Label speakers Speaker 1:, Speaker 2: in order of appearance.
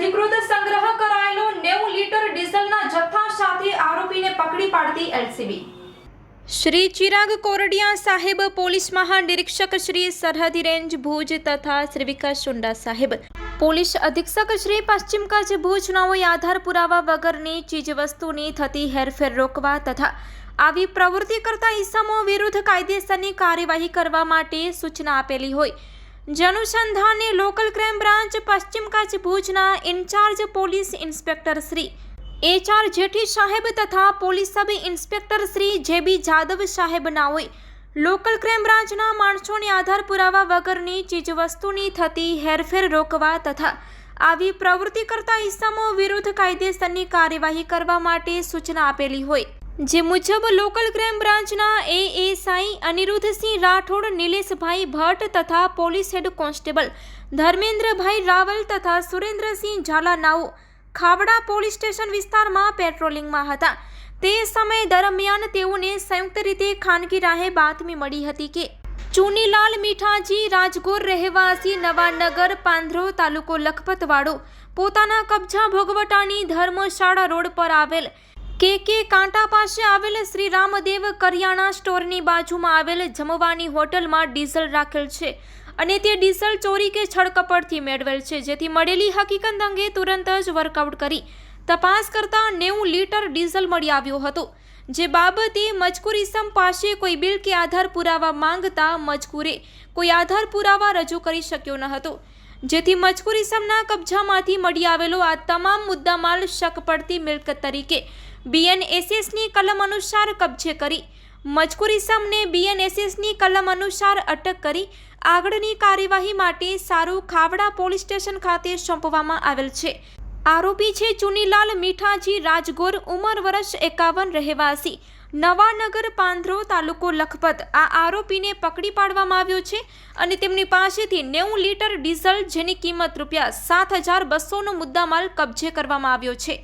Speaker 1: અધિકૃત સંગ્રહ કરાયેલો 90 લીટર ડીઝલના જથ્થા સાથે આરોપીને પકડી પાડતી
Speaker 2: એલસીબી.
Speaker 1: શ્રી ચિરાગ કોરડિયા સાહેબ પોલીસ મહાનિરીક્ષક શ્રી સરહદી રેન્જ ભુજ તથા શ્રી વિકાસ સુંડા સાહેબ. પોલીસ અધિક્ષક શ્રી પશ્ચિમ કચ્છ ભુજનાઓએ આધાર પુરાવા વગરની ચીજવસ્તુની થતી હેરફેર રોકવા તથા આવી પ્રવૃત્તિ કરતા ઇસમો વિરુદ્ધ કાયદેસરની કાર્યવાહી કરવા માટે સૂચના આપેલી હોય. જનુસંધાને લોકલ ક્રાઇમ બ્રાન્ચ પશ્ચિમ કચ્છ ભુજના in-charge police inspector Shri, HR Jethi સાહેબ તથા police sub inspector Shri J B Jadav સાહેબ નાઓએ લોકલ ક્રાઇમ બ્રાન્ચના માણસોને આધાર પુરાવા વગરની ચીજવસ્તુની થતી હેરફેર રોકવા તથા આવી પ્રવૃત્તિ કરતા ઇસમો વિરુદ્ધ કાયદેસરની કાર્યવાહી કરવા માટે સૂચના આપેલી હોય. જે મુજબ લોકલ ક્રાઇમ બ્રાન્ચના એએસઆઈ અનિરુદ્ધસિંહ રાઠોડ, નિલેશભાઈ ભટ્ટ તથા police head constable Dharmendrabhai Raval તથા સુરેન્દ્રસિંહ ઝાલાનાઓ ખાવડા પોલીસ સ્ટેશન વિસ્તારમાં પેટ્રોલિંગમાં હતા. તે સમય દરમિયાન તેઓને સંયુક્ત રીતે ખાનગી રાહે બાતમી મળી હતી કે ચુનીલાલ મીઠાજી રાજગોર રહેવાસી, નવાનગર પાંધરો તાલુકો લખપતવાડો પોતાના કબજા ભોગવટાની ધર્મશાળા રોડ પર આવેલ કે કે કાંટા પાસે આવેલ શ્રી રામદેવ કરિયાણા સ્ટોરની બાજુમાં આવેલ જમવાની હોટલમાં ડીઝલ રાખેલ છે અને તે ડીઝલ ચોરી કે છળકપટથી મેળવેલ છે. જેથી મળેલી હકીકત અંગે તુરંત જ વર્કઆઉટ કરી તપાસ કરતા નેવું લીટર ડીઝલ મળી આવ્યો હતો. જે બાબતે મજકૂર ઇસમ પાસે કોઈ બિલ કે આધાર પુરાવા માંગતા મજકૂરે કોઈ આધાર પુરાવા રજૂ કરી શક્યો ન હતો. જેથી મજકૂર ઇસમના કબજામાંથી મળી આવેલો આ તમામ મુદ્દામાલ શક પડતી મિલકત તરીકે બીએનએસએસની કલમ અનુસાર કબજે કરી, મજકૂર ઇસમને બીએનએસએસની કલમ અનુસાર અટક કરી, આગળની કાર્યવાહી માટે સારું ખાવડા પોલીસ સ્ટેશન ખાતે સોંપવામાં આવેલ છે. આરોપી છે ચુનીલાલ મીઠાજી રાજગોર, ઉંમર વર્ષ એકાવન, રહેવાસી. નવાનગર પાંધરો તાલુકો લખપત. આ આરોપીને પકડી પાડવામાં આવ્યો છે અને તેમની પાસેથી નેવું લીટર ડીઝલ જેની કિંમત રૂપિયા સાત હજાર બસોનો મુદ્દામાલ કબજે કરવામાં આવ્યો છે.